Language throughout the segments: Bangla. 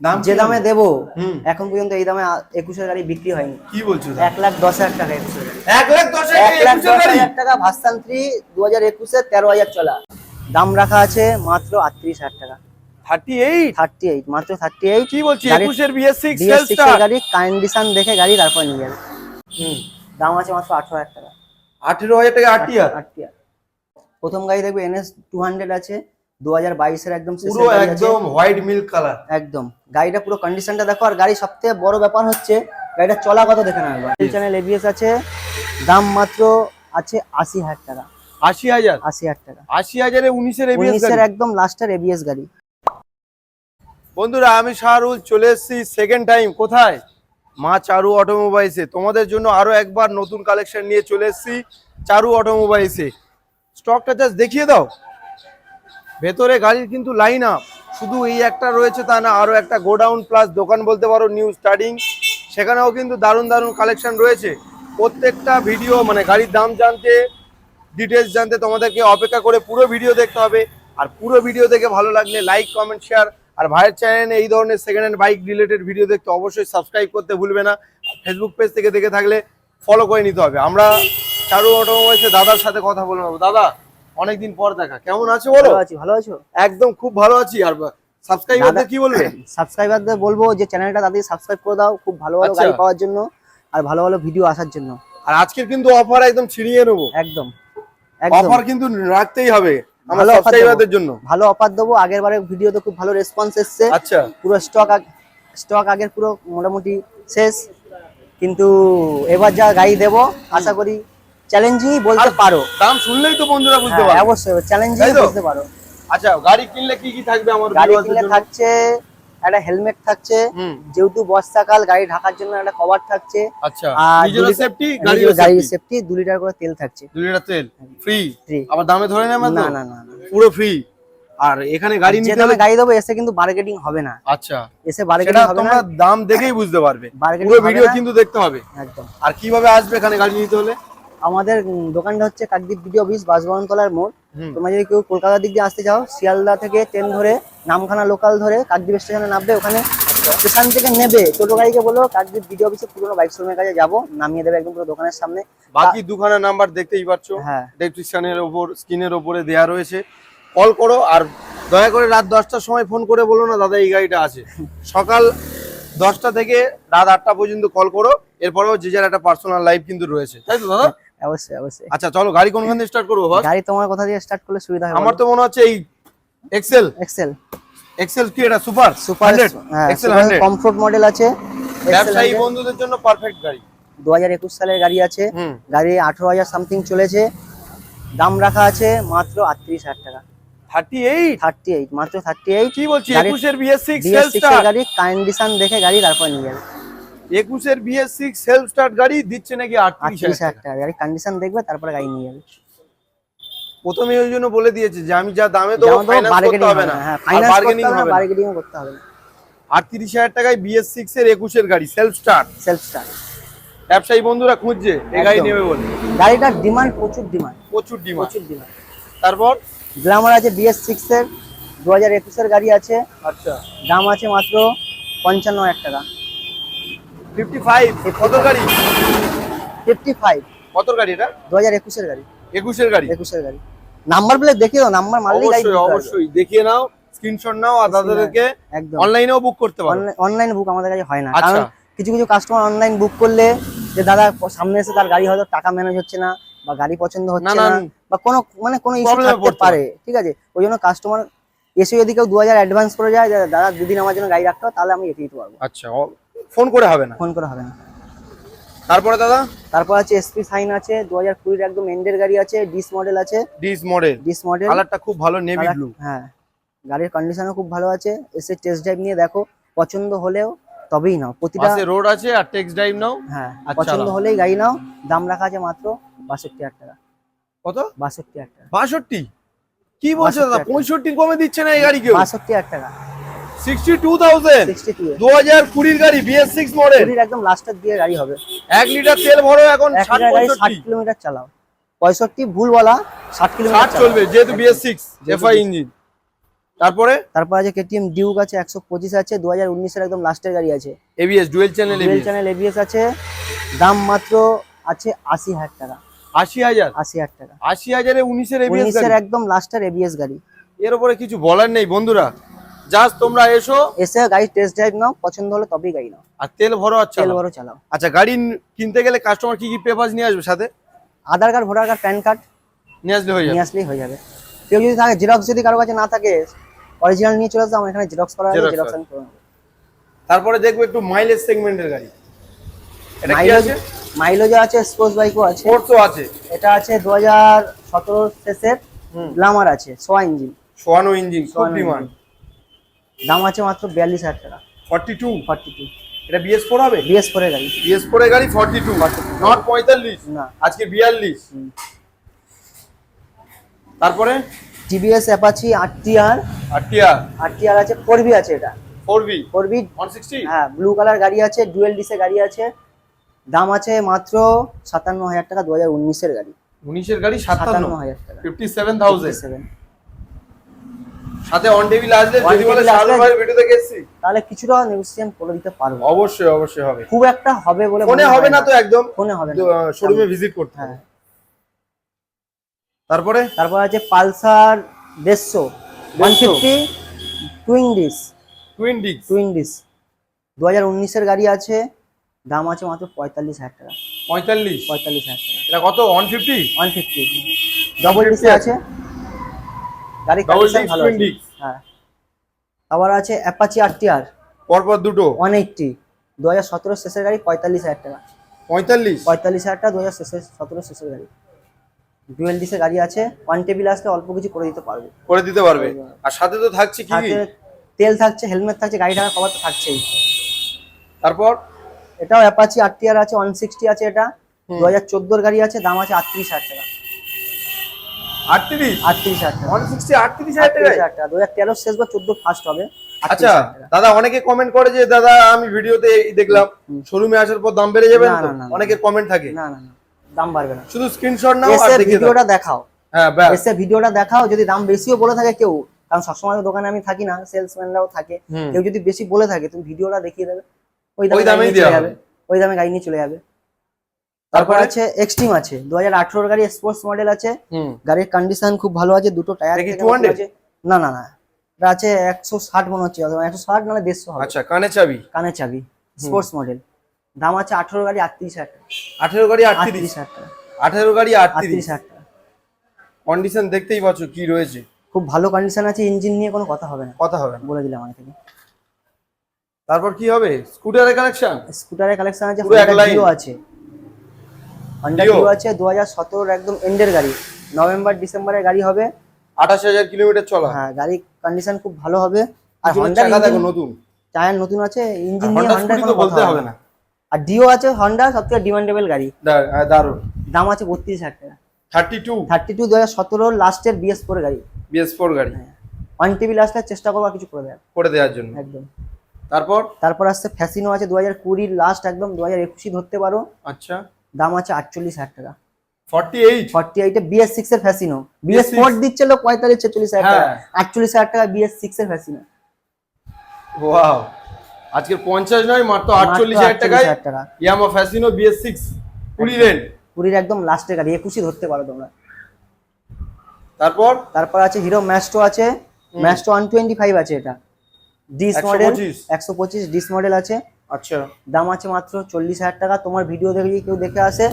দাম যে দামে দেবো। এখন পর্যন্ত এই দামে একুশের গাড়ি বিক্রি হয়নি। কি বলছো এক লাখ দশ হাজার টাকা একুশের এক লাখ দশ হাজার টাকা ভার্সান থ্রি দু হাজার একুশে তেরো হাজার চলা। দাম রাখা আছে মাত্র আটত্রিশ হাজার টাকা। থার্টি এইট থার্টি এইট মাত্র থার্টি এইট কি বলছি একুশের বিএস সিক্স গাড়ি কন্ডিশন দেখে গাড়ি তারপর নিয়ে যাবে। দাম আছে মাত্র আঠারো হাজার টাকা। আঠেরো হাজার টাকা আটিয়ার আটটি প্রথম গাড়ি দেখবে এনএস টু হান্ড্রেড আছে। দু হাজার বাইশের একদম পুরো একদম হোয়াইট মিল্ক কালার একদম। গাড়িটা পুরো কন্ডিশনটা দেখো আর গাড়ি সবথেকে বড় ব্যাপার হচ্ছে গাড়িটা চলা কত দেখে না একবার। চ্যানেল এবিএস আছে দাম মাত্র আছে আশি হাজার টাকা। আশি হাজার? আশি হাজার টাকা। আশি হাজারে উনিশের উনিশের একদম লাস্টের এবিএস গাড়ি। বন্ধুরা আমি শাহরুল চলে এসেছি সেকেন্ড টাইম কোথায়? মা চারু অটোমোবাইলসে। তোমাদের জন্য আরও একবার নতুন কালেকশন নিয়ে চলে এসেছি চারু অটোমোবাইলসে। স্টকটা জাস্ট দেখিয়ে দাও। ভেতরে গাড়ির কিন্তু লাইন আপ শুধু এই একটা রয়েছে তা না আরও একটা গোডাউন প্লাস দোকান বলতে পারো নিউ স্টার্টিং সেখানেও কিন্তু দারুণ দারুণ কালেকশন রয়েছে। প্রত্যেকটা ভিডিও মানে গাড়ির দাম জানতে ডিটেলস জানতে তোমাদেরকে অপেক্ষা করে পুরো ভিডিও দেখতে হবে। আর পুরো ভিডিও দেখে ভালো লাগলে লাইক কমেন্ট শেয়ার আর ভাইয়ের চ্যানেলে এই ধরনের second hand bike related video দেখতে অবশ্যই সাবস্ক্রাইব করতে ভুলবে না। ফেসবুক পেজ থেকে দেখে থাকলে ফলো করে নিতে হবে। আমরা চারু অটোমোবাইলসে দাদার সাথে কথা বলে নেব দাদা অনেকদিন পর দেখা। কেমন আছো বলো? ভালো আছি ভালো আছো? একদম খুব ভালো আছি। আর সাবস্ক্রাইবারদের দাদা- কি বলবে? সাবস্ক্রাইবারদের বলব যে চ্যানেলটা তাদের সাবস্ক্রাইব করে দাও। খুব ভালো ভালো আচ্ছা। গাড়ি পাওয়ার জন্য আর ভালো ভালো ভিডিও আসার জন্য। আর আজকের কিন্তু অফার একদম ছিনিয়ে নেব। একদম। একদম। অফার কিন্তু রাখতেই হবে আমার সাবস্ক্রাইবারদের জন্য। ভালো অফার দেবো। আগের বারের ভিডিওতে খুব ভালো রেসপন্স এসেছে। আচ্ছা। পুরো স্টক স্টক আগের পুরো মোটামুটি শেষ। কিন্তু এবার যা গাড়ি দেবো আশা করি চ্যালেঞ্জিংই বলতে পারো। দাম শুনলেই তো বন্ধুরা বুঝতে হ্যাঁ, পারবে। অবশ্যই চ্যালেঞ্জিং বলতে পারো। আচ্ছা গাড়ি কিনলে কি কি থাকবে আমার গাড়ি কিনলে থাকছে একটা হেলমেট থাকছে যেহেতু বর্ষাকাল গাড়ি ঢাকার জন্য একটা কভার থাকছে। আচ্ছা আর নিজের সেফটি গাড়ির গাড়ির সেফটি সেফটি দু লিটার করে তেল থাকছে। দুই লিটার তেল ফ্রি। আবার দামে ধরে নেবে না না না না। পুরো ফ্রি আর এখানে গাড়ি নিতে হলে গাড়ি দেবো এসে কিন্তু বার্গেটিং হবে না। আচ্ছা। এসে বার্গেটিং হবে তোমরা না দাম দেখেই বুঝতে পারবে। পুরো ভিডিও কিন্তু দেখতে হবে। একদম। আর কীভাবে আসবে এখানে গাড়ি নিতে হলে? আমাদের দোকানটা হচ্ছে কাকদ্বীপ ভিডিও অফিস বাসভবনতলার মোড়। তোমরা যদি কেউ কলকাতার দিক দিয়ে আসতে চাও শিয়ালদা থেকে ট্রেন ধরে নামখানা লোকাল ধরে কাকদ্বীপ স্টেশনে নামবে ওখানে স্টেশন থেকে নেবে। টোটো গাড়িকে বলো কাকদ্বীপ ভিডিও অফিসে পুরোনো বাইক শোরুমের কাছে যাব। নামিয়ে দেবে একদম পুরো দোকানের সামনে। বাকি দুখানা নাম্বার দেখতেই পাচ্ছ। হ্যাঁ। ডেসক্রিপশনের ওপর স্ক্রিনের ওপরে দেয়া রয়েছে। কল করো আর দয়া করে রাত দশটার সময় ফোন করে বলো না দাদা এই গাড়িটা আছে। সকাল দশটা থেকে রাত আটটা পর্যন্ত কল করো। এরপরেও যে যার একটা পার্সোনাল লাইফ কিন্তু রয়েছে। তাই তো দাদা? অবশ্যই অবশ্যই। আচ্ছা চলো গাড়ি কোনখান থেকে স্টার্ট করব বস গাড়ি তোমার কথা দিয়ে স্টার্ট করলে সুবিধা হবে আমার তো মনে হচ্ছে এই এক্সেল এক্সেল এক্সেল কি এটা super super XL hundred comfort model আছে। ব্যবসায়ী বন্ধুদের জন্য পারফেক্ট গাড়ি। দু হাজার একুশ সালের গাড়ি আছে। গাড়ি আঠারো হাজার সামথিং চলেছে। দাম রাখা আছে মাত্র আটত্রিশ হাজার টাকা। থার্টি এইট থার্টি এইট মাত্র থার্টি এইট কি বলছি গাড়ি- একুশের BS six BS self six start গাড়ি কন্ডিশন দেখে গাড়ি তারপর নিয়ে যাবে। একুশের বিএস সিক্স সেলফ স্টার্ট গাড়ি দিচ্ছে নাকি আটত্রিশ হাজার টাকা। গাড়ি কন্ডিশন দেখবে তারপরে গাড়ি নিয়ে যাবে। প্রথমে ওই জন্য বলে দিয়েছে যে আমি যা দামে দেবো করতে হবে না। হ্যাঁ করতে বার্গেনিং হবে না। হবে বার্গেনিং করতে হবে। না আটত্রিশ হাজার টাকায় বিএস সিক্স এর একুশের গাড়ি সেলফ স্টার্ট সেলফ স্টার্ট ব্যবসায়ী বন্ধুরা খুঁজছে এই গাড়ি নেবে বলে। গাড়িটার ডিমান্ড প্রচুর ডিমান্ড প্রচুর ডিমান্ড প্রচুর ডিমান্ড তারপর? গ্ল্যামার আছে বিএস সিক্স এর দু হাজার একুশের গাড়ি আছে। আচ্ছা। দাম আছে মাত্র পঞ্চান্ন হাজার টাকা। ফিফটি ফাইভ কত গাড়ি? ফিফটি ফাইভ কত গাড়ি এটা? দু হাজার একুশের গাড়ি। একুশের গাড়ি? একুশের গাড়ি। নাম্বার প্লেট দেখিও নাম্বার মারলেই অবশ্যই অবশ্যই। দেখিয়ে নাও স্ক্রিনশট নাও আর দাদাদেরকে একদম। অনলাইনেও বুক করতে পারো। অনলাইন বুক আমাদের কাছে হয় না। আচ্ছা। কারণ কিছু কিছু কাস্টমার অনলাইন বুক করলে যে দাদা সামনে এসে তার গাড়ি হয়তো টাকা ম্যানেজ হচ্ছে না বা গাড়ি পছন্দ হচ্ছে না। বা কোনো মানে কোনো ইস্যু থাকতে পারে। ঠিক আছে? ওই জন্য কাস্টমার এসে যদি কেউ দু হাজার অ্যাডভান্স করে যায় দাদা দুদিন আমার জন্য গাড়ি রাখতে হবে তাহলে আমি রেখে দিতে পারব। আচ্ছা ফোন করে হবে না? ফোন করে হবে না। তারপরে দাদা? তারপর আছে এসপি সাইন আছে দু হাজার কুড়ির একদম এন্ডের গাড়ি আছে ডিস মডেল আছে। ডিস মডেল ডিস মডেল কালারটা খুব ভালো নেভি ব্লু হ্যাঁ। গাড়ির কন্ডিশনও খুব ভালো আছে। এসে টেস্ট ড্রাইভ নিয়ে দেখো পছন্দ হলেও তবেই নাও। প্রতিটা পাশে রোড আছে আর টেক্সট ড্রাইভ নাও। হ্যাঁ আচ্ছা, পছন্দ হলেই গাড়ি নাও। দাম রাখা আছে মাত্র বাষট্টি হাজার টাকা। কত? বাষট্টি হাজার টাকা। বাষট্টি? কি বলছো দাদা? 62 পঁয়ষট্টি কমে দিচ্ছে না এই গাড়ি কেউ? বাষট্টি হাজার টাকা। Sixty two thousand sixty two দু হাজার কুড়ির গাড়ি মডেল একদম লাস্টের দিয়ে গাড়ি হবে। লিটার তেল ভরো এখন এক ষাট লিটার গাড়ি ষাট পঁয়ষট্টি কিলোমিটার চালাও। ভুল বলা কিলোমিটার চলবে যেহেতু এফআই ইঞ্জিন তারপরে? তারপর আছে ডিউক আছে একশো পঁচিশ আছে দু হাজার উনিশের একদম লাস্টের গাড়ি আছে। ডুয়েল চ্যানেল ডুয়েল চ্যানেল আছে দাম মাত্র আছে আশি হাজার টাকা। আশি হাজার? আশি হাজার টাকা। আশি হাজারে উনিশের এবিএস উনিশের একদম লাস্টের এবিএস গাড়ি। এর উপরে কিছু বলার নেই বন্ধুরা। জাস্ট তোমরা এসো। এসে গাড়ি টেস্ট ড্রাইভ নাও পছন্দ হলে তবেই গাড়ি নাও। আর তেল ভরো আচ্ছা তেল বড় চালাও। আচ্ছা গাড়ি কিনতে গেলে কাস্টমার কি কি পেপারস নিয়ে আসবে সাথে? Aadhaar card voter card PAN card নিয়ে আসলে হয়ে যাবে। নিয়ে আসলেই হয়ে যাবে। কেউ যদি থাকে জেরক্স যদি কারও কাছে না থাকে অরিজিনাল নিয়ে চলে আসবে আমার এখানে জেরক্স করা আছে জেরক্স। আমি করে তারপরে দেখব একটু মাইলেজ সেগমেন্টের গাড়ি। এটা কি আছে? মাইলেজও আছে স্পোর্টস বাইকও আছে। স্পোর্টসও আছে। এটা আছে দু হাজার সতেরো শেষের হুম। গ্লামার আছে সোয়া ইঞ্জিন সোয়ানো ইঞ্জিন খুব ডিমান্ড দাম আছে মাত্র বিয়াল্লিশ হাজার টাকা। ফর্টি টু ফর্টি টু এটা বিএস ফোর হবে বিএস ফোরের গাড়ি। বিএস ফোর এর গাড়ি ফর্টি টু নট পঁয়তাল্লিশ? না। আজকে বিয়াল্লিশ? তারপরে? টিভিএস অ্যাপাচি আরটিআর আর টিয়ার আরটিআর আছে ফোর বি আছে এটা। ফোর বি ফোর বি হ্যাঁ ব্লু কালার গাড়ি আছে ডুয়েল ডিসে গাড়ি আছে। দাম আছে মাত্র সাতান্ন হাজার টাকা দু হাজার উনিশের গাড়ি। উনিশের গাড়ি সাতান্ন। হাজার টাকা। ফিফটি সেভেন থাউজেন্ড সেভেন সাথে অন টেবিল আসলে যদি বলে শাহরুখ ভাই ভিডিও দেখে এসেছি। তাহলে কিছুটা নেগোসিয়েশন করে দিতে পারব। অবশ্যই অবশ্যই হবে। খুব একটা হবে বলে ফোনে হবে না তো একদম। ফোনে হবে না। শোরুমে ভিজিট করতে হবে। হ্যাঁ। তারপরে? তারপর আছে পালসার দেড়শো। One fifty twin disc twin disc দু হাজার উনিশের গাড়ি আছে। দাম আছে মাত্র পঁয়তাল্লিশ হাজার টাকা। পঁয়তাল্লিশ? পঁয়তাল্লিশ হাজার টাকা। এটা কত? One fifty one fifty double ডিসে আছে। গাড়ি কন্ডিশন ভালো আছে। হ্যাঁ। আবার আছে অ্যাপাচি আরটিআর পরপর দুটো? ওয়ান এইটটি দু হাজার সতেরো শেষের গাড়ি পঁয়তাল্লিশ হাজার টাকা। পঁয়তাল্লিশ? পঁয়তাল্লিশ হাজার টাকা দু হাজার শেষের সতেরো শেষের গাড়ি। ডুয়েল ডিসে গাড়ি আছে। ওয়ান টেবিল আসলে অল্প কিছু করে দিতে পারব। করে দিতে পারবে। আর সাথে তো থাকছে কি? তেল থাকছে হেলমেট থাকছে গাড়ি টাকা কভার তো থাকছেই। তারপর? এটাও অ্যাপাচি আরটিআর আছে ওয়ান সিক্সটি আছে এটা। হুম। দু হাজার চোদ্দোর গাড়ি আছে দাম আছে আটত্রিশ হাজার টাকা। আটত্রিশ? আটত্রিশ হাজার টাকা। ওয়ান সিক্সটি আটত্রিশ হাজার আটত্রিশ টাকায় হাজার টাকা। দু হাজার তেরো শেষ বা চোদ্দ ফার্স্ট হবে। আচ্ছা দাদা অনেকে কমেন্ট করে যে দাদা আমি ভিডিওতে দেখলাম। শোরুমে আসার পর দাম বেড়ে যাবে। অনেকের কমেন্ট থাকে। না না না দাম বাড়বে না। শুধু স্ক্রিনশট নাও আর এসে দেখিয়ে ভিডিওটা দেখাও। হ্যাঁ ব্যাস। এসে ভিডিওটা দেখাও যদি দাম বেশিও বলে থাকে কেউ। কারণ সবসময় দোকানে আমি থাকি না সেলসম্যানরাও থাকে। কেউ যদি বেশি বলে থাকে তুমি ভিডিওটা দেখিয়ে দেবে। ওই দামে দেওয়া হবে। ওই দামে গাড়ি নিয়ে চলে যাবে। তারপর? আছে এক্সট্রিম আছে। দু হাজার আঠারোর গাড়ি স্পোর্টস মডেল আছে। গাড়ির কন্ডিশন খুব ভালো আছে দুটো টায়ার কি থেকে 200? নতুন আছে। না না না। এটা আছে একশো ষাট মনে হচ্ছে একশো ষাট নাহলে দেড়শো হবে। আচ্ছা কানে চাবি? কানে চাবি স্পোর্টস মডেল দাম আছে আঠারো গাড়ি আটত্রিশ হাজার টাকা। আঠেরো গাড়ি আটত্রিশ? আটত্রিশ হাজার টাকা। আঠেরো গাড়ি আটত্রিশ? আটত্রিশ হাজার টাকা। কন্ডিশন দেখতেই পাচ্ছ কি রয়েছে। খুব ভালো কন্ডিশন আছে ইঞ্জিন নিয়ে কোনো কথা হবে না। কথা হবে বলে দিলাম আগে থেকে তারপর কি হবে? স্কুটারের কানেকশন স্কুটারের কালেকশন আছে পুরো এক। ডিও আছে। হন্ডা? ডিও আছে দু হাজার সতেরোর একদম এন্ডের গাড়ি। নভেম্বর ডিসেম্বরের গাড়ি হবে। আঠাশ হাজার কিলোমিটার চলা। হ্যাঁ গাড়ির কন্ডিশন খুব ভালো হবে। আর হন্ডা নতুন। টায়ার নতুন আছে ইঞ্জিন নিয়ে হন্ডা তো বলতে হবে না। আর ডিও আছে হন্ডা সবথেকে ডিমান্ডেবল গাড়ি। দারুণ। দাম আছে বত্রিশ হাজার টাকা। থার্টি টু থার্টি টু দু হাজার সতেরোর লাস্টের বিএস ফোর গাড়ি। বিএস ফোর গাড়ি ওয়ান টিভি লাস্টের চেষ্টা করব কিছু করে দেয় করে দেওয়ার জন্য। একদম। তারপর? তারপর আসছে ফ্যাসিনো আছে দু হাজার কুড়ির লাস্ট একদম দু হাজার একুশই ধরতে পারো। আচ্ছা। দাম আছে আটচল্লিশ হাজার টাকা। ফর্টি এইট ফর্টি এইটে বিএস সিক্স এর ফ্যাসিনো বিএস BS6 ফোর দিচ্ছে লোক পঁয়তাল্লিশ ছেচল্লিশ হাজার টাকা। হ্যাঁ। আটচল্লিশ হাজার টাকা বিএস সিক্স এর ফ্যাসিনো ওয়াও আজকে পঞ্চাশ নয় মাত্র আটচল্লিশ হাজার টাকায় টাকা। ইয়ামা ফ্যাসিনো বিএস সিক্স কুড়ি রেন্ট কুড়ির একদম লাস্টের গাড়ি একুশই ধরতে পারো তোমরা। তারপর? তারপর আছে হিরো ম্যাস্টো আছে। ম্যাস্টো ওয়ান টোয়েন্টি ফাইভ আছে এটা। ডিস মডেল একশো পঁচিশ। ডিস মডেল আছে। আচ্ছা দাম আছে মাত্র চল্লিশ হাজার টাকা। তোমার ভিডিও দেখে যদি কেউ দেখে আসে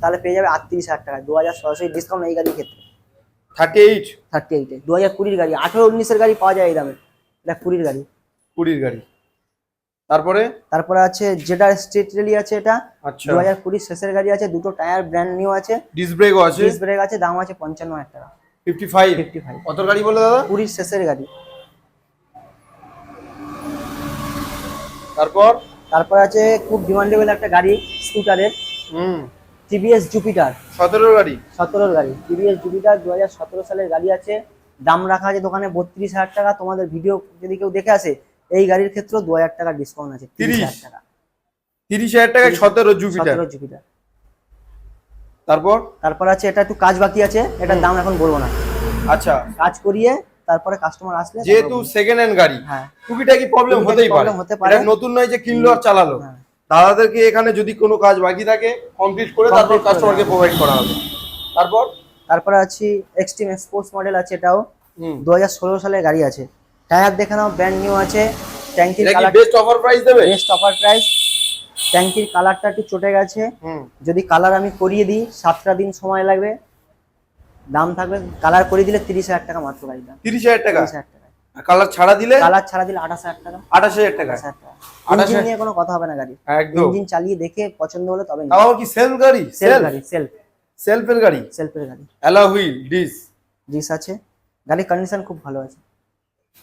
তাহলে পেয়ে যাবে আটত্রিশ হাজার টাকা। দু হাজার সরাসরি ডিসকাউন্ট এই গাড়ির ক্ষেত্রে। থার্টি এইট থার্টি এইটে দু হাজার কুড়ির গাড়ি। আঠেরো উনিশের গাড়ি পাওয়া যায় এই দামে। এটা কুড়ির গাড়ি। কুড়ির গাড়ি। তারপরে? তারপরে আছে যেটার স্ট্রিট রেলি আছে এটা। আচ্ছা। দু হাজার কুড়ির শেষের গাড়ি আছে। দুটো টায়ার ব্র্যান্ড নিউ আছে। ডিস ব্রেকও আছে? ডিস ব্রেক আছে। দাম আছে পঞ্চান্ন হাজার টাকা। ফিফটি ফাইভ ফিফটি ফাইভ কত গাড়ি বলে দাদা? কুড়ির শেষের গাড়ি। তারপর? তারপর আছে খুব ডিমান্ডেবল একটা গাড়ি স্কুটারের হুম। টিভিএস জুপিটার সতেরো গাড়ি? সতেরোর গাড়ি। টিভিএস জুপিটার দু হাজার সতেরো সালের গাড়ি আছে। দাম রাখা আছে দোকানে বত্রিশ হাজার টাকা। তোমাদের ভিডিও যদি কেউ দেখে আসে এই গাড়ির ক্ষেত্রেও দু হাজার টাকা ডিসকাউন্ট আছে। তিরিশ 30? হাজার টাকা। তিরিশ হাজার টাকায় সতেরো জুপিটার জুপিটার তারপর? তারপর আছে এটা একটু কাজ বাকি আছে। এটার দাম এখন বলব না। আচ্ছা। কাজ করিয়ে তারপরে কাস্টমার আসলে যেহেতু সেকেন্ড হ্যান্ড গাড়ি হ্যাঁ। টুকিটাকি প্রবলেম হতেই পারে। হতে পারে। নতুন নয় যে কিনলো আর চালালো। হ্যাঁ। দাদাদেরকে এখানে যদি কোনো কাজ বাকি থাকে কমপ্লিট করে তারপর কাস্টমারকে প্রোভাইড করা হবে। তারপর? তারপরে আছি এক্সট্রিম স্পোর্টস মডেল আছে এটাও। দু হাজার ষোলো সালের গাড়ি আছে। টায়ার দেখে নাও ব্র্যান্ড নিউ আছে। ট্যাঙ্কির কালার বেস্ট অফার প্রাইস দেবে? বেস্ট অফার প্রাইস ট্যাঙ্কির কালারটা একটু চটে গেছে। যদি কালার আমি করিয়ে দিই সাতটা দিন সময় লাগবে। দাম থাকবে কালার করে দিলে তিরিশ হাজার টাকা মাত্র দাম। তিরিশ হাজার টাকা? তিরিশ হাজার টাকা। কালার ছাড়া দিলে? কালার ছাড়া দিলে আঠাশ হাজার টাকা। আঠাশ হাজার টাকা? আঠাশ নিয়ে কোনো কথা হবে না গাড়ি একদম। ইঞ্জিন চালিয়ে দেখে পছন্দ হলে তবে তাও কি সেলফ গাড়ি? সেলফ গাড়ি সেলফ সেলফের গাড়ি? সেলফের গাড়ি। অ্যালা হুইল ডিস জিস আছে। গাড়ির কন্ডিশন খুব ভালো আছে।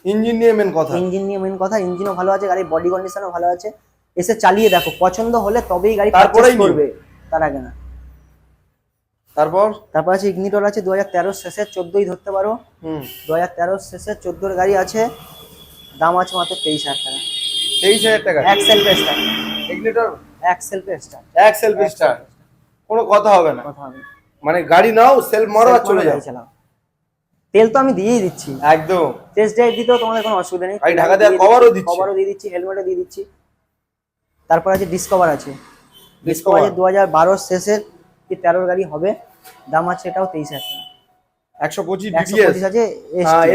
ইঞ্জিন নিয়ে মেন কথা। ইঞ্জিন নিয়ে মেন কথা। ইঞ্জিনও ভালো আছে গাড়ির বডি কন্ডিশনও ভালো আছে। এসে চালিয়ে দেখো পছন্দ হলে তবেই গাড়ি পারচেজ করবে। তার আগে না। তারপর? তারপর আছে ইগনিটর আছে দু হাজার তেরো শেষে চোদ্দই ধরতে পারো। হুম। দু হাজার তেরো শেষে চোদ্দোর গাড়ি আছে দাম আছে মাত্র তেইশ হাজার টাকা। তেইশ হাজার টাকা? এক সেলফে স্টার্ট ইগনিটর এক সেলফে স্টার্ট এক সেলফ স্টার কোনো কথা হবে না। কথা হবে মানে গাড়ি নাও সেলফ মারো আর চলে যাও। চালাও। তেল তো আমি দিয়েই দিচ্ছি। একদম। টেস্ট ড্রাইভ দিতেও তোমাদের কোনো অসুবিধা নেই। গাড়ি ঢাকা দেওয়ার coverও দিচ্ছে। কভারও দিয়ে দিচ্ছি হেলমেটও দিয়ে দিচ্ছি। তারপর আছে ডিসকভার আছে। ডিসকভার আছে দু হাজার বারোর শেষের কি তেরোর গাড়ি হবে? দাম আছে এটাও তেইশ হাজার টাকা। একশো পঁচিশ ডিটিএস আছে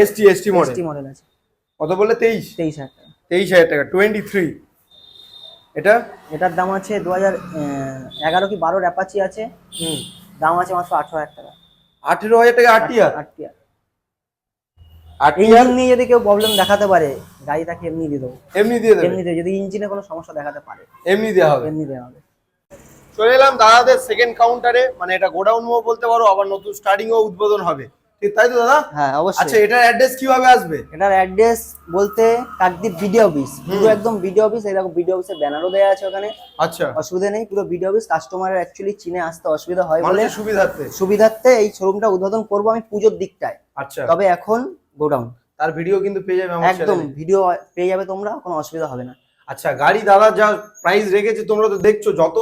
ST ST model ST model আছে। কত বললে? তেইশ? তেইশ হাজার টাকা। তেইশ হাজার টাকা টোয়েন্টি থ্রি এটা? এটার দাম আছে দু হাজার এগারো কি বারোর অ্যাপাচি আছে। হুম। দাম আছে মাত্র আঠারো হাজার টাকা। আঠেরো হাজার টাকা আটিয়া আটটি আটিয়া ইঞ্জিন নিয়ে যদি কেউ প্রবলেম দেখাতে পারে গাড়ি তাকে এমনি দিয়ে দেবো। এমনি দিয়ে দেবে? এমনিতে যদি ইঞ্জিনে কোনো সমস্যা দেখাতে পারে। এমনি দেওয়া হবে। এমনি দেওয়া হবে। চলে এলাম দাদাদের সেকেন্ড কাউন্টারে মানে এটা গোডাউন মো বলতে পারো আবার নতুন স্টার্টিং ও উদ্বোধন হবে। ঠিক তাই তো দাদা? হ্যাঁ আচ্ছা এটার অ্যাড্রেস কীভাবে আসবে? এটার অ্যাড্রেস বলতে কাকদ্বীপ বিডিও অফিস পুরো একদম বিডিও অফিস এরকম বিডিও অফিসের ব্যানারও দেওয়া আছে ওখানে। আচ্ছা। অসুবিধা নেই পুরো বিডিও অফিস কাস্টমারের অ্যাকচুয়ালি চিনে আসতে অসুবিধা হয় বলে। সুবিধার্থে। সুবিধার্থে এই শোরুমটা উদ্বোধন করব আমি পুজোর দিকটায়। আচ্ছা। তবে এখন গোডাউন তার ভিডিও কিন্তু পেয়ে যাবে আমার একদম ভিডিও পেয়ে যাবে তোমরা কোনো অসুবিধা হবে না। আচ্ছা গাড়ি দাদা যা প্রাইস রেখেছে তোমরা তো দেখছ যত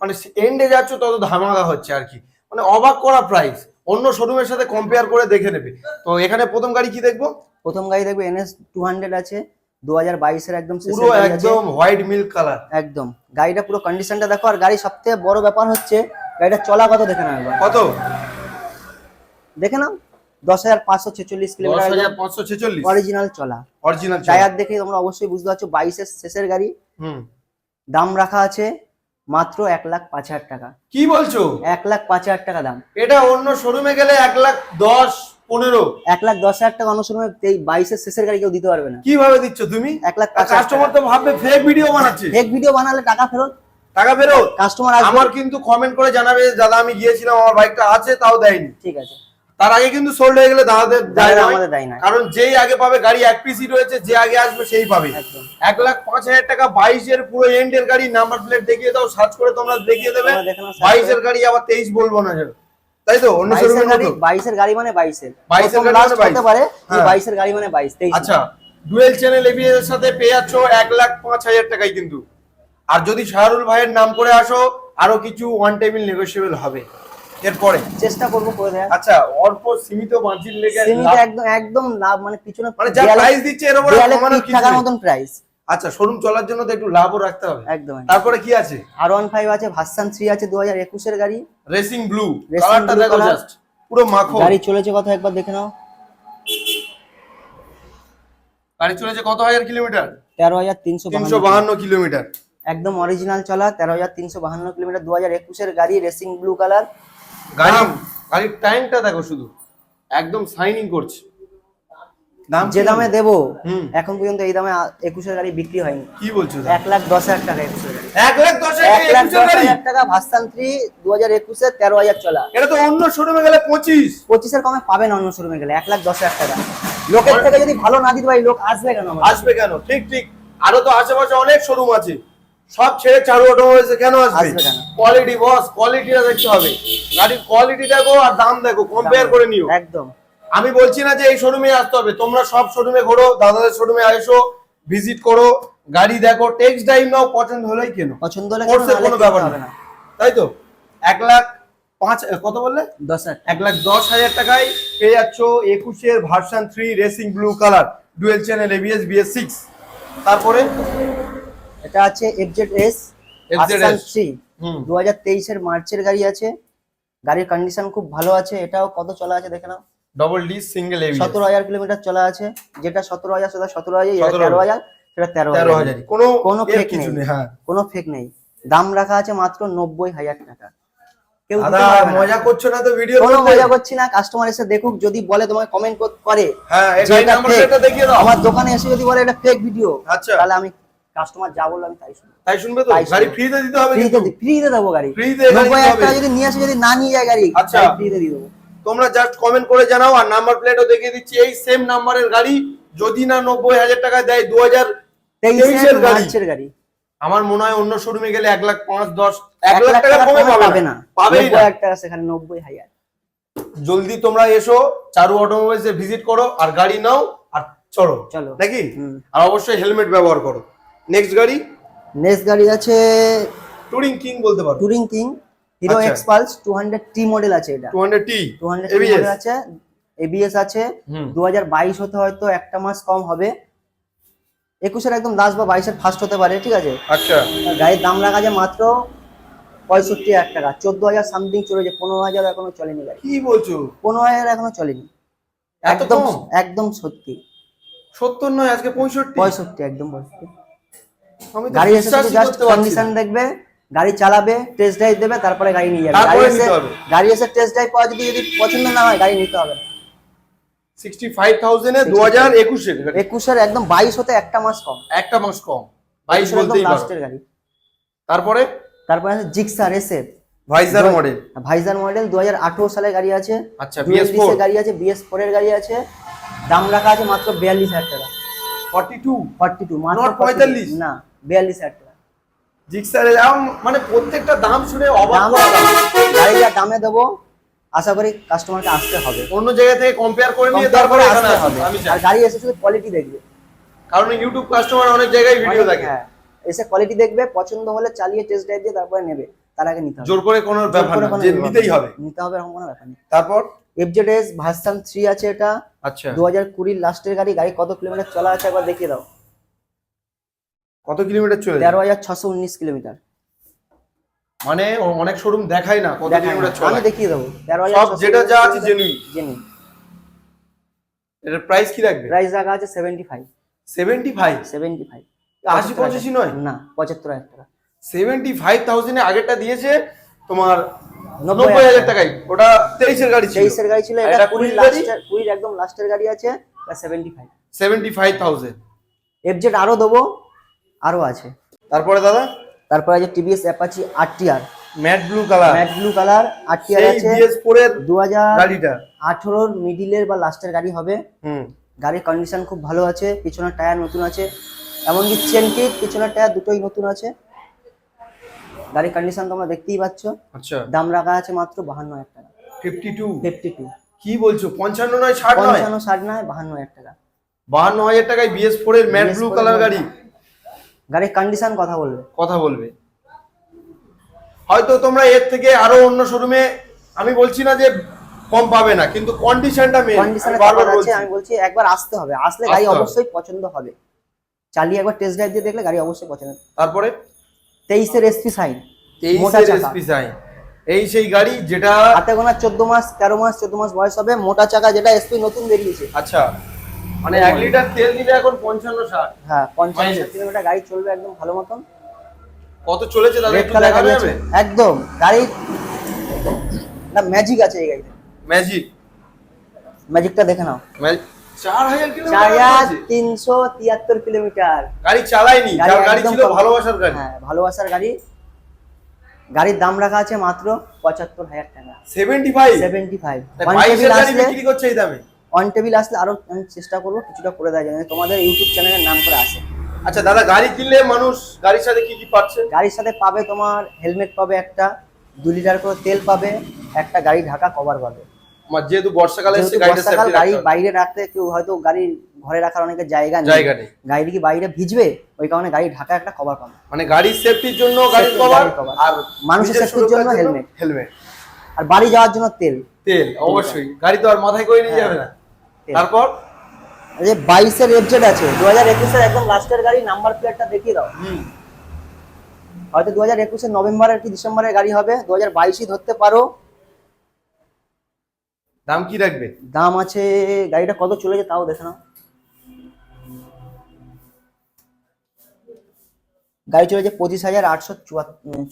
মানে এন্ডে যাচ্ছ তত ধামাকা হচ্ছে আর কি। মানে অবাক করা প্রাইস অন্য শোরুমের সাথে কম্পেয়ার করে দেখে নেবে। তো এখানে প্রথম গাড়ি কি দেখব? প্রথম গাড়ি দেখবে এনএস টু হান্ড্রেড আছে দু হাজার বাইশের একদম পুরো একদম হোয়াইট মিল্ক কালার একদম। গাড়িটা পুরো কন্ডিশনটা দেখো আর গাড়ি সবথেকে বড় ব্যাপার হচ্ছে গাড়িটা চলা কত দেখে নাও একবার। কত? দেখে নাও দশ হাজার পাঁচশো ছেচল্লিশ কিলোমিটার হাজার পাঁচশো ছেচল্লিশ। অরিজিনাল চলা। অরিজিনাল টায়ার দেখে তোমরা অবশ্যই বুঝতে পারছ বাইশের শেষের গাড়ি। হুম। দাম রাখা আছে মাত্র এক লাখ পাঁচ হাজার টাকা। কি বলছো? এক লাখ পাঁচ হাজার টাকা দাম। এটা অন্য শোরুমে গেলে এক লাখ দশ পনেরো। এক লাখ দশ হাজার টাকা অন্য সময় এই বাইশের শেষের গাড়ি কেউ দিতে পারবে না। কীভাবে দিচ্ছ তুমি? এক লাখ কাস্টমার তো ভাববে ফেক ভিডিও বানাচ্ছে। ফেক ভিডিও বানালে টাকা ফেরত? টাকা ফেরত? কাস্টমার আমার কিন্তু কমেন্ট করে জানাবে দাদা আমি গিয়েছিলাম আমার বাইকটা আছে তাও দেয়নি। ঠিক আছে। তার আগে কিন্তু সোল্ড হয়ে গেলে দাদাদের দেয় না। আমাদের দেয় না। কারণ যেই আগে পাবে গাড়ি এক পিসি রয়েছে যে আগে আসবে সেই পাবে। এক লাখ পাঁচ হাজার টাকা বাইশের পুরো এন্ডের গাড়ি নাম্বার প্লেট দেখিয়ে দাও সার্চ করে তোমরা দেখিয়ে দেবে। বাইশের গাড়ি আবার তেইশ বলব না। তাই তো? অন্য শোরুমের গাড়ি মতো? বাইশের গাড়ি মানে বাইশের। 22 গাড়ি মানে 22 পারে হ্যাঁ। বাইশের গাড়ি মানে বাইশ তেইশ। আচ্ছা ডুয়েল চ্যানেল এবিএস এর সাথে পেয়ে যাচ্ছ এক লাখ পাঁচ হাজার টাকায় কিন্তু। আর যদি শাহরুল ভাইয়ের নাম করে আসো আরও কিছু ওয়ান টেবিল নেগোসিয়েবল হবে। এরপরে? চেষ্টা করব করে দেওয়ার আচ্ছা অল্প সীমিত মার্জিন লেগে সিমিতে একদম একদম লাভ মানে পিছনে মানে যা প্রাইস দিচ্ছে এর উপরে কিছু থাকার নেই। মতন প্রাইস আচ্ছা শোরুম চলার জন্য তো একটু লাভও রাখতে হবে। একদম তারপরে কি আছে? আর ওয়ান ফাইভ আছে ভার্সান থ্রি আছে দু হাজার একুশের গাড়ি। রেসিং ব্লু কালারটা দেখো জাস্ট পুরো মাখো গাড়ি চলেছে কত? একবার দেখে নাও। গাড়ি চলেছে কত হাজার কিলোমিটার? তেরো হাজার তিনশো তিনশো বাহান্ন কিলোমিটার। একদম অরিজিনাল চলা তেরো হাজার তিনশো বাহান্ন কিলোমিটার দু হাজার একুশের গাড়ি রেসিং ব্লু কালার গাড়ি? গাড়ির ট্যাঙ্কটা দেখো শুধু। একদম সাইনিং করছে। দাম যে দামে? দেবো হুম। এখন পর্যন্ত এই দামে একুশের গাড়ি বিক্রি হয়নি। কি বলছো এক লাখ দশ হাজার টাকা একুশের এক লাখ দশ এক হাজার টাকা ভার্সান থ্রি দু হাজার একুশে তেরো হাজার চলা। এটা তো অন্য শোরুমে গেলে পঁচিশ। পঁচিশের কমে পাবেন অন্য শোরুমে গেলে এক লাখ দশ হাজার টাকা। লোকের থেকে যদি ভালো না দিতে পারি লোক আসবে কেন? আসবে কেন? ঠিক ঠিক। আরও তো আশেপাশে অনেক শোরুম আছে। সব ছেড়ে চারু অটোমোবাইলসে কেন আসবে? কোয়ালিটি বস কোয়ালিটিটা দেখতে হবে। গাড়ির কোয়ালিটি দেখো আর দাম দেখো কম্পেয়ার করে নিও। একদম। আমি বলছি না যে এই শোরুমে আসতে হবে তোমরা সব শোরুমে ঘোরো দাদাদের শোরুমে এসো ভিজিট করো গাড়ি দেখো টেক্সট ড্রাইভ নাও পছন্দ হলেই কেন। পছন্দ হলে কেন, কোনো ব্যাপার হবে না। তাই তো? এক লাখ পাঁচ কত বললে? দশ এক লাখ দশ হাজার টাকায় পেয়ে যাচ্ছ একুশের version three racing blue colour dual channel ABS BS six তারপরে? এটা আছে এফজেড এস FZS থ্রি দু হাজার তেইশের মার্চের গাড়ি আছে। গাড়ির কন্ডিশন খুব ভালো আছে। এটাও কত চলা আছে দেখে নাও। ডবল ডি সিঙ্গেল সতেরো হাজার কিলোমিটার চলা আছে। যেটা সতেরো হাজার সেটা সতেরো হাজার 17,000 তেরো হাজার সেটা তেরো হাজার। কোনো কোনো কিছু নেই। হ্যাঁ। কোনো ফেক নেই। দাম রাখা আছে মাত্র নব্বই হাজার টাকা। কেউ দাদা মজা করছ না তো ভিডিও কোনো মজা করছি না। কাস্টমার এসে দেখুক যদি বলে তোমাকে কমেন্ট করে হ্যাঁ আমার দোকানে এসে যদি বলে এটা ফেক ভিডিও আচ্ছা। তাহলে আমি কাস্টমার যা বলল আমি তাই শুনব। তাই শুনবে তো? গাড়ি ফ্রিতে দিতে হবে ফ্রিতে ফ্রিতে দেবো গাড়ি। ফ্রিতে গাড়ি হবে। যদি নিয়ে আসে যদি না নিয়ে যায় গাড়ি আচ্ছা। ফ্রিতে দিয়ে দেবো। তোমরা জাস্ট কমেন্ট করে জানাও আর নাম্বার প্লেটও দেখিয়ে দিচ্ছি। এই সেম নাম্বারের গাড়ি যদি না নব্বই হাজার টাকা দেয় দু হাজার তেইশের গাড়ি। আমার মনে হয় অন্য শোরুমে গেলে এক লাখ পাঁচ দশ এক লাখ টাকা কমে পাবে না। পাবেই নব্বই না। হাজার টাকা সেখানে নব্বই হাজার। জলদি তোমরা এসো চারু অটোমোবাইলস ভিজিট করো আর গাড়ি নাও আর চলো। চলো। নাকি? আর অবশ্যই হেলমেট ব্যবহার করো। নেক্সট গাড়ি? নেক্সট গাড়ি আছে টুরিং কিং বলতে পারো। টুরিং কিং হিরো আচ্ছা। X Pulse two hundred T model আছে এটা। Two hundred T two hundred ABS model আছে এবিএস আছে। হুম। দু হাজার বাইশ হতে হয়তো একটা মাস কম হবে। একুশের একদম লাস্ট বা বাইশের ফার্স্ট হতে পারে ঠিক আছে? আচ্ছা। গাড়ির দাম রাখা আছে মাত্র পঁয়ষট্টি হাজার টাকা। চোদ্দ হাজার সামথিং চলেছে পনেরো হাজার এখনও চলেনি গাড়ি। কি বলছো? পনেরো হাজার এখনও চলেনি। একদম একদম সত্যি। সত্তর নয় আজকে পঁয়ষট্টি। পঁয়ষট্টি একদম পঁয়ষট্টি। গাড়ি এসে জাস্ট কন্ডিশন দেখবে গাড়ি চালাবে টেস্ট ড্রাইভ দেবে তারপরে গাড়ি নিয়ে যাবে। গাড়ি এসে গাড়ি এসে টেস্ট ড্রাইভ পাওয়া যদি যদি পছন্দ না হয় গাড়ি নিতে হবে। না সিক্সটি ফাইভ থাউজেন্ডে দু হাজার একুশের একুশের একদম বাইশ হতে একটা মাস কম। একটা মাস কম। বাইশ একুশের একদম বলতেই পারো। লাস্টের গাড়ি। তারপরে? তারপরে আছে Gixxer SF visor model visor model দু হাজার আঠেরো সালের গাড়ি আছে। আচ্ছা বিএস বিএস গাড়ি আছে বিএস ফোর এর গাড়ি আছে। দাম রাখা আছে মাত্র বিয়াল্লিশ হাজার টাকা। ফর্টি টু ফর্টি টু মাত্র Not 42 45? না। বিয়াল্লিশ হাজার টাকা। জিক্সারের দাম মানে প্রত্যেকটা দাম শুনে অবাক গাড়ি যা দামে। দেবো আশা করি কাস্টমারকে আসতে হবে। অন্য জায়গা থেকে কম্পেয়ার করে নিয়ে তারপরে এখানে হবে। আর গাড়ি এসে শুধু কোয়ালিটি দেখবে। কারণ ইউটিউব কাস্টমার অনেক জায়গায় ভিডিও দেখে। হ্যাঁ এসে কোয়ালিটি দেখবে পছন্দ হলে চালিয়ে টেস্ট ড্রাইভ দিয়ে তারপরে নেবে তার আগে নিতে হবে। জোর করে কোনো ব্যাপার না যে নিতেই হবে। নিতে হবে এরকম কোনো ব্যাপার নেই তারপর? এফজেডএস ভার্সন থ্রি আছে এটা। আচ্ছা। দু হাজার কুড়ির লাস্টের গাড়ি গাড়ি কত কিলোমিটার চলা আছে একবার দেখিয়ে দাও। কত কিলোমিটার চলে? তেরো হাজার ছশো উনিশ কিলোমিটার। মানে অনেক শোরুম দেখাই না কত দেখায়। কিলোমিটার চলে। আমি দেখিয়ে দেবো। তেরো সব যেটা যা আছে genuine। জেনুইন এটার প্রাইস কি রাখবে প্রাইস রাখা আছে seventy five seventy five seventy five আশি পঁচাশি নয়? না পঁচাত্তর হাজার টাকা। সেভেন্টি ফাইভ থাউজেন্ডে আগেরটা দিয়েছে তোমার নব্বই হাজার হাজার টাকায়। ওটা তেইশের গাড়ি ছিল। তেইশের গাড়ি ছিল এটা কুড়ির কুড়ির গাড়ি? লাস্টের কুড়ির একদম লাস্টের গাড়ি আছে seventy five seventy five thousand FZ আরও দেবো। আরও আছে। তারপরে দাদা? তারপরে আছে TVS Apache RTR matte blue colour. Matte blue colour RTR আছে। বিএস ফোরের দু হাজার গাড়িটা। আঠেরোর মিডিলের বা লাস্টের গাড়ি হবে। হুম। গাড়ির কন্ডিশন খুব ভালো আছে পিছনের টায়ার নতুন আছে। এমনকি চেন কিট পিছনের টায়ার দুটোই নতুন আছে। গাড়ির কন্ডিশন তোমরা দেখতেই পাচ্ছ। আচ্ছা। দাম রাখা আছে মাত্র বাহান্ন হাজার টাকা। ফিফটি টু ফিফটি টু কি বলছো? পঞ্চান্ন নয় ষাট নয়? পঞ্চান্ন ষাট নয় বাহান্ন হাজার টাকা। বাহান্ন হাজার টাকায় বিএস ফোরের ম্যাট ব্লু কালার গাড়ি। গাড়ির কন্ডিশন কথা বলবে। কথা বলবে। হয়তো তোমরা এর থেকে আরও অন্য শোরুমে আমি বলছি না যে কম পাবে না কিন্তু কন্ডিশনটা মেন কন্ডিশনে বারবার আছে বলছি। আমি বলছি একবার আসতে হবে। আসলে গাড়ি অবশ্যই পছন্দ হবে। চালিয়ে একবার টেস্ট ড্রাইভ দিয়ে দেখলে গাড়ি অবশ্যই পছন্দ। তারপরে? তেইশের এসপি সাইন তেইশের এসপি সাইন এই সেই গাড়ি যেটা হাতে গোনা চোদ্দ মাস তেরো মাস চোদ্দ মাস বয়স হবে মোটা চাকা যেটা এসপি নতুন বেরিয়েছে। আচ্ছা। মানে এক লিটার তেল দিলে এখন পঞ্চান্ন ষাট। হ্যাঁ পঞ্চাশ Mileage। কিলোমিটার গাড়ি চলবে একদম ভালো মতন। কত চলেছে দাদা একটু গাড়ি যাবে? একদম গাড়ি না ম্যাজিক আছে এই গাড়িতে। ম্যাজিক ম্যাজিকটা দেখে নাও। কিলোমিটার গাড়ি গাড়ি গাড়ি একদম ছিল ভালোবাসার গাড়ি। হ্যাঁ ভালোবাসার গাড়ি। গাড়ির দাম রাখা আছে মাত্র পঁচাত্তর হাজার টাকা। সেভেন্টি ফাইভ সেভেন্টি ফাইভ বিক্রি করছে এই দামে। অন টেবিল আসলে আরও আমি চেষ্টা করব কিছুটা করে দেওয়া যাবে তোমাদের ইউটিউব চ্যানেলের নাম করে আসে। আচ্ছা দাদা গাড়ি কিনলে মানুষ গাড়ির সাথে কি কি পাচ্ছে? গাড়ির সাথে পাবে তোমার হেলমেট পাবে একটা দু লিটার করে তেল পাবে একটা গাড়ি ঢাকা কভার পাবে। যেহেতু বর্ষাকালে বর্ষাকাল গাড়ি বাইরে রাখতে কেউ হয়তো গাড়ি ঘরে রাখার অনেকের জায়গা নেই। গাড়ি কি বাইরে ভিজবে ওই কারণে গাড়ি ঢাকা একটা কভার পাবে। মানে গাড়ির সেফটির জন্য গাড়ির কভার আর মানুষের জন্য হেলমেট আর বাড়ি যাওয়ার জন্য তেল। তেল অবশ্যই। গাড়ি তো আর মাথায় করে নিয়ে যাবে না। তারপর? এই বাইশের এফজেড আছে দু হাজার একুশের একদম লাস্টের গাড়ি নাম্বার প্লেটটা দেখিয়ে দাও। হুম। হয়তো দু হাজার একুশের নভেম্বরের কি ডিসেম্বরের গাড়ি হবে দু হাজার বাইশই ধরতে পারো। দাম কি রাখবে? দাম আছে গাড়িটা কত চলেছে তাও দেখে নাও। গাড়ি চলেছে পঁচিশ হাজার আটশো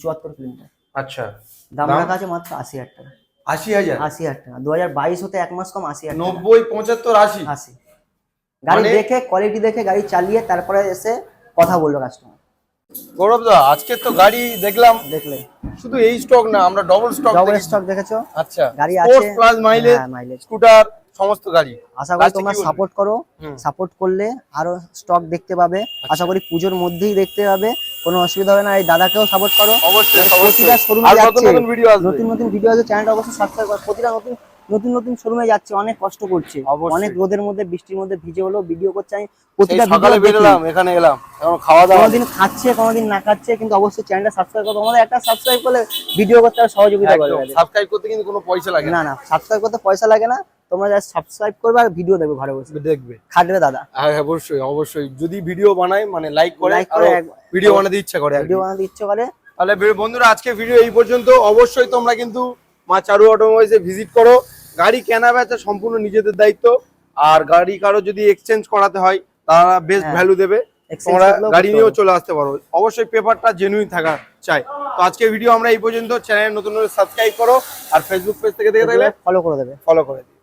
চুয়াত্তর কিলোমিটার। আচ্ছা। দাম দাম? রাখা আছে মাত্র আশি হাজার টাকা। আশি হাজার। আশি হাজার টাকা। দু হাজার বাইশ হতে এক মাস কম আশি হাজার নব্বই পঁচাত্তর আশি। আশি। গাড়ি মানে- দেখে কোয়ালিটি দেখে গাড়ি চালিয়ে তারপরে এসে কথা বলল কাস্টমার গৌরব দা আজকে তো গাড়ি দেখলাম। দেখলে। শুধু এই স্টক না আমরা ডবল স্টক ডবল স্টক দেখেছ? আচ্ছা গাড়ি আছে। প্লাস মাইলেজ স্কুটার সমস্ত গাড়ি। আশা করি তোমরা সাপোর্ট করো। সাপোর্ট করলে আরও স্টক দেখতে পাবে। আচ্ছা। আশা করি পুজোর মধ্যেই দেখতে পাবে। কোনো অসুবিধা হবে না। এই দাদাকেও সাপোর্ট করো। অবশ্যই প্রতিটা শোরুমে নতুন নতুন ভিডিও আছে চ্যানেলটা অবশ্যই সাবস্ক্রাইব করো। প্রতিটা নতুন নতুন নতুন শোরুমে যাচ্ছে। অনেক কষ্ট করছে। অনেক রোদের মধ্যে বৃষ্টির মধ্যে ভিজে হলো ভিডিও করছে। আমি প্রতিটা সকালে বেরোলাম এখানে এলাম। এখন খাওয়া দাওয়া কোনোদিন খাচ্ছে কোনোদিন না খাচ্ছে কিন্তু অবশ্যই চ্যানেলটা সাবস্ক্রাইব করো। আমাদের একটা সাবস্ক্রাইব করলে ভিডিও করতে সহযোগিতা করবে। সাবস্ক্রাইব করতে কিন্তু কোনো পয়সা লাগে না। না সাবস্ক্রাইব করতে পয়সা লাগে না। তোমরা যা সাবস্ক্রাইব করবে আর ভিডিও দেখবে ঘরে বসে। দেখবে। খাটবে দাদা। হ্যাঁ হ্যাঁ, অবশ্যই অবশ্যই। যদি ভিডিও বানাই মানে লাইক করে ভিডিও বানাতে ইচ্ছা করে ভিডিও বানাতে ইচ্ছে করে। তাহলে বন্ধুরা আজকে ভিডিও এই পর্যন্ত। অবশ্যই তোমরা কিন্তু মা চারু অটোমোবাইলসে ভিজিট করো। গাড়ি কেনা বেচা সম্পূর্ণ নিজেদের দায়িত্ব। আর গাড়ি কারও যদি এক্সচেঞ্জ করাতে হয় তারা বেস্ট। ভ্যালু দেবে। তোমরা গাড়ি নিয়েও চলে আসতে পারো। অবশ্যই পেপারটা জেনুইন থাকা চাই। তো আজকে ভিডিও আমরা এই পর্যন্ত। চ্যানেল নতুন নতুন সাবস্ক্রাইব করো। আর ফেসবুক পেজ থেকে দেখে থাকলে ফলো করে দেবে। ফলো করে দিও।